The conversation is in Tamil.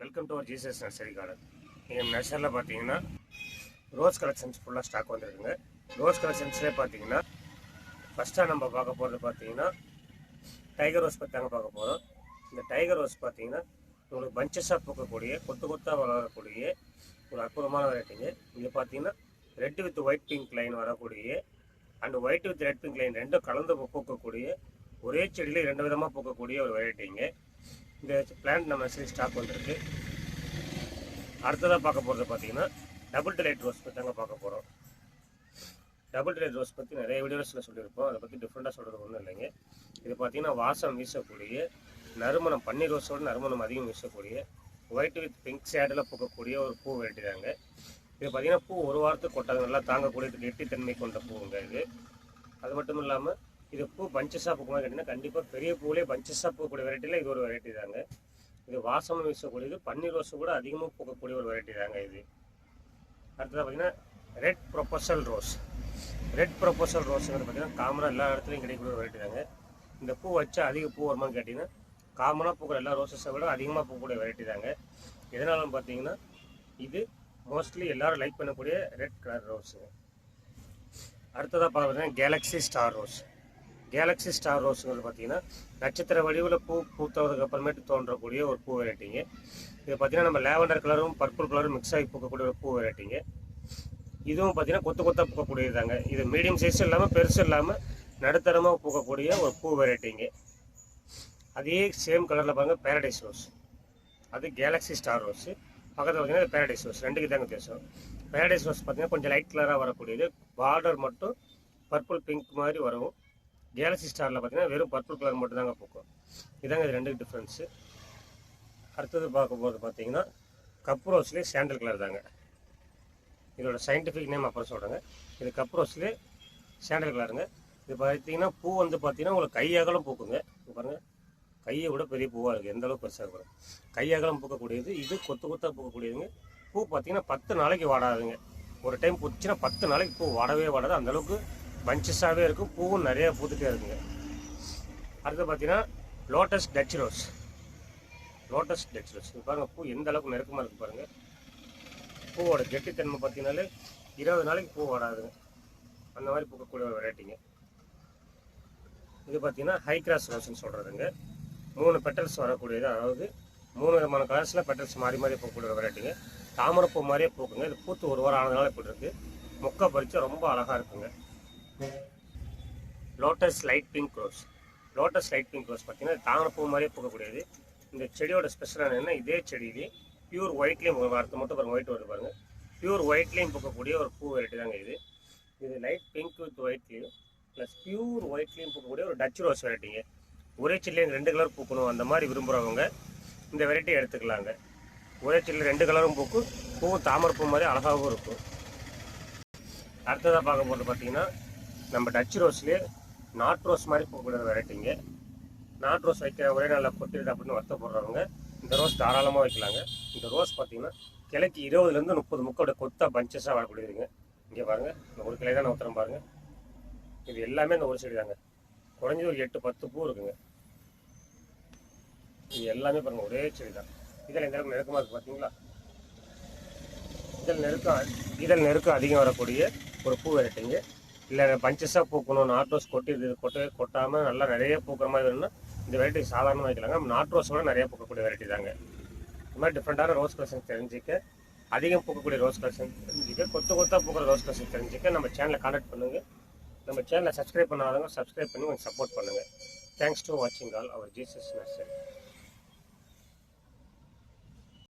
Welcome to our Jesus nursery garden எங்கள் நர்சரியில் பார்த்தீங்கன்னா ரோஸ் கலெக்ஷன்ஸ் ஃபுல்லாக ஸ்டாக் வந்துருக்குங்க. ரோஸ் கலெக்ஷன்ஸ்லேயே பார்த்தீங்கன்னா ஃபஸ்ட்டாக நம்ம பார்க்க போகிறது பார்த்தீங்கன்னா டைகர் ரோஸ் பற்றி தாங்க பார்க்க போகிறோம் இந்த டைகர் ரோஸ் பார்த்தீங்கன்னா உங்களுக்கு பஞ்சஸாக பூக்கக்கூடிய கொத்து கொத்தாக வளரக்கூடிய ஒரு அற்புதமான வெரைட்டிங்க இங்கே பார்த்தீங்கன்னா red with white pink line வரக்கூடிய and white with red pink line ரெண்டும் கலந்து பூக்கக்கூடிய ஒரே செடியில் ரெண்டு விதமாக பூக்கக்கூடிய ஒரு வெரைட்டிங்க இந்த பிளான்ட் நம்ம சரி ஸ்டாக் வந்துருக்கு அடுத்ததாக பார்க்க போகிறது பார்த்தீங்கன்னா டபுள் டிலைட் ரோஸ் பற்றி தாங்க பார்க்க போகிறோம் டபுள் டிலைட் ரோஸ் பற்றி நிறைய வீடியோஸில் சொல்லியிருப்போம். அதை பற்றி டிஃப்ரெண்ட்டாக சொல்கிறது ஒன்றும் இல்லைங்க. இது பார்த்தீங்கன்னா வாசம் வீசக்கூடிய நறுமணம் பன்னீர் ரோஸோட நறுமணம் அதிகம் வீசக்கூடிய ஒயிட் வித் பிங்க் ஷேடில் பூக்கக்கூடிய ஒரு பூ வெரைட்டி தாங்க இது பார்த்தீங்கன்னா பூ ஒரு வாரத்துக்கு கொட்டாது. நல்லா தாங்கக்கூடிய கெட்டித்தன்மை கொண்ட பூவுங்க இது. அது மட்டும் இல்லாமல் இது பூ பஞ்சஸாக பூக்குமா கேட்டிங்கன்னா கண்டிப்பாக பெரிய பூவிலே பஞ்சஸாக பூக்கக்கூடிய வெரைட்டியில் இது ஒரு வெரைட்டி தாங்க. இது வாசமும் வீசக்கூடியது பன்னீர் ரோஸு கூட அதிகமாக பூக்கக்கூடிய ஒரு வெரைட்டி தாங்க இது. அடுத்ததாக பார்த்தீங்கன்னா red proposal rose red proposal ரோஸுங்கிறது பார்த்தீங்கன்னா காமனாக எல்லா இடத்துலையும் கிடைக்கக்கூடிய ஒரு வெரைட்டி தாங்க. இந்த பூ வச்சா அதிக பூ வருமான்னு கேட்டிங்கன்னா காமனாக பூக்கிற எல்லா ரோசஸை விட அதிகமாக பூக்கக்கூடிய வெரைட்டி தாங்க. எதனாலும் பார்த்தீங்கன்னா இது மோஸ்ட்லி எல்லோரும் லைக் பண்ணக்கூடிய ரெட் கலர் ரோஸுங்க அடுத்ததாக பார்த்தீங்கன்னா galaxy star rose galaxy star ரோஸுங்கிறது பார்த்தீங்கன்னா நட்சத்திர வடிவில் பூ பூத்ததுக்கு அப்புறமேட்டு தோன்றக்கூடிய ஒரு பூ வெரைட்டிங்க இது பார்த்தீங்கன்னா நம்ம லேவண்டர் கலரும் பர்பிள் கலரும் மிக்ஸ் ஆகி பூக்கக்கூடிய ஒரு பூ வெரைட்டிங்க இதுவும் பார்த்தீங்கன்னா கொத்து கொத்தாக பூக்கக்கூடியதாங்க இது மீடியம் சைஸும் இல்லாமல் பெருசும் இல்லாமல் நடுத்தரமாக பூக்கக்கூடிய ஒரு பூ வெரைட்டிங்க அதே சேம் கலரில் பாருங்கள் பேரடைஸ் ரோஸ் அது கேலக்ஸி ஸ்டார் ரோஸு பக்கத்தில் பார்த்தீங்கன்னா பேரடைஸ் ரோஸ் ரெண்டுக்கு தாங்க வித்தியாசம். பேரடைஸ் ரோஸ் பார்த்தீங்கன்னா கொஞ்சம் லைட் கலராக வரக்கூடியது. பார்டர் மட்டும் பர்பிள் பிங்க் மாதிரி வரும். கேலக்ஸி ஸ்டாரில் பார்த்தீங்கன்னா வெறும் பர்பிள் கலர் மட்டும் தாங்க பூக்கும். இதாங்க இது ரெண்டு டிஃப்ரென்ஸு அடுத்தது பார்க்க போகிறது பார்த்தீங்கன்னா கப் ரோஸ்லேயே சாண்டல் கலர் தாங்க. இதோட சயின்டிஃபிக் நேம் அப்புறம் சொல்கிறேங்க இது கப் ரோஸ்லேயே சாண்டல் கலருங்க இது பார்த்தீங்கன்னா பூ வந்து பார்த்தீங்கன்னா உங்களுக்கு கையகலம் பூக்குங்க. பாருங்கள் கையை விட பெரிய பூவாக இருக்குது எந்த அளவுக்கு பெருசாக இருக்கும் கையகலம் பூக்கக்கூடியது. இது கொத்து கொத்தாக பூக்கக்கூடியதுங்க. பூ பார்த்தீங்கன்னா பத்து நாளைக்கு வாடாதுங்க. ஒரு டைம் பூச்சுன்னா பத்து நாளைக்கு பூ வாடவே வாடாது. அந்த அளவுக்கு பஞ்சஸாகவே இருக்கும். பூவும் நிறைய பூத்துட்டே இருக்குங்க. அடுத்து பார்த்தீங்கன்னா lotus touch rose lotus touch rose இது பாருங்கள் பூ எந்த அளவுக்கு நெருக்கமாக இருக்குது பாருங்கள் பூவோட கெட்டித்தன்மை பார்த்தீங்கன்னாலே இருபது நாளைக்கு பூ வராதுங்க. அந்த மாதிரி பூக்கக்கூடிய ஒரு வெரைட்டிங்க இது பார்த்தீங்கன்னா ஹை கிராஸ் ரோஸ்ன்னு சொல்கிறதுங்க மூணு பெட்டல்ஸ் வரக்கூடியது. அதாவது மூணு விதமான கலர்ஸில் பெட்டல்ஸ் மாறி மாறி பூக்கக்கூடிய ஒரு வெரைட்டிங்க தாமரைப்பூ மாதிரியே பூக்குங்க. இது பூத்து ஒரு வாரம் ஆனதுனால இப்படி இருக்குது மொக்கை பறிச்சா ரொம்ப அழகாக இருக்குங்க. Lotus light pink rose lotus light pink rose பார்த்தீங்கன்னா தாமரைப்பூ மாதிரியே பூக்கக்கூடியது. இந்த செடியோட ஸ்பெஷலான என்ன இதே செடியிலே பியூர் ஒயிட்லேயும் வாரத்தை மட்டும் பாருங்கள் ஒயிட் வருது பாருங்கள் பியூர் ஒயிட்லேயும் பூக்கக்கூடிய ஒரு பூ வெரைட்டி தாங்க இது. இது லைட் பிங்க் வித் ஒயிட்லேயும் ப்ளஸ் பியூர் ஒயிட்லேயும் பூக்கக்கூடிய ஒரு டச் ரோஸ் வெரைட்டிங்க ஒரே சில்லையும் ரெண்டு கலர் பூக்கணும் அந்த மாதிரி விரும்புகிறவங்க இந்த வெரைட்டி எடுத்துக்கலாங்க. ஒரே செடியில் ரெண்டு கலரும் பூக்கும் பூவும் தாமரைப்பூ மாதிரி அழகாகவும் இருக்கும். அடுத்ததாக பார்க்க போகிறது பார்த்தீங்கன்னா நம்ம டச் ரோஸ்லேயே நாட் ரோஸ் மாதிரி போகக்கூடிய வெரைட்டிங்க நாட் ரோஸ் வைக்கிற ஒரே நாளில் கொட்டிடுது அப்படின்னு வருத்தப்படுறவங்க இந்த ரோஸ் தாராளமாக வைக்கலாங்க. இந்த ரோஸ் பார்த்தீங்கன்னா கிளைக்கு இருபதுலேருந்து முப்பது முக்கோட கொத்தா பஞ்சஸாக வரக்கூடியதுங்க. இங்கே பாருங்கள் இந்த ஒரு கிளை தான் உத்தரம் பாருங்கள் இது எல்லாமே இந்த ஒரு செடி தாங்க. குறைஞ்சி ஒரு எட்டு பத்து பூ இருக்குங்க. இது எல்லாமே பாருங்கள் ஒரே செடி தான். இதில் எந்த அளவுக்கு நெருக்கமாக இருக்குது பார்த்தீங்களா இதழ் நெருக்கம் இதழ் நெருக்கம் அதிகம் வரக்கூடிய ஒரு பூ வெரைட்டிங்க இல்லை பஞ்சஸாக பூக்கணும் நாட்ரோஸ் கொட்டி இது கொட்டு கொட்டாமல் நல்லா நிறைய பூக்கிற மாதிரி வேணும்னா இந்த வெரைட்டி சாதாரணமாக வைக்கலாங்க. நாட்ரோஸோட நிறைய பூக்கக்கூடிய வெரைட்டி தாங்க. இந்த மாதிரி டிஃப்ரெண்ட்டான ரோஸ் கலெக்ஷன் தெரிஞ்சுக்க அதிகம் பூக்கக்கூடிய ரோஸ் கலெக்ஷன் தெரிஞ்சுக்க கொத்து கொத்தாக பூக்கிற ரோஸ் கலெக்ஷன் தெரிஞ்சுக்க நம்ம சேனலை கான்டாக்ட் பண்ணுங்கள் நம்ம சேனலை சப்ஸ்கிரைப் பண்ணாதவங்க சப்ஸ்கிரைப் பண்ணி கொஞ்சம் சப்போர்ட் பண்ணுங்கள் தேங்க்ஸ் டு வாட்சிங் ஆல் அவர் ஜீசஸ் நர்சரி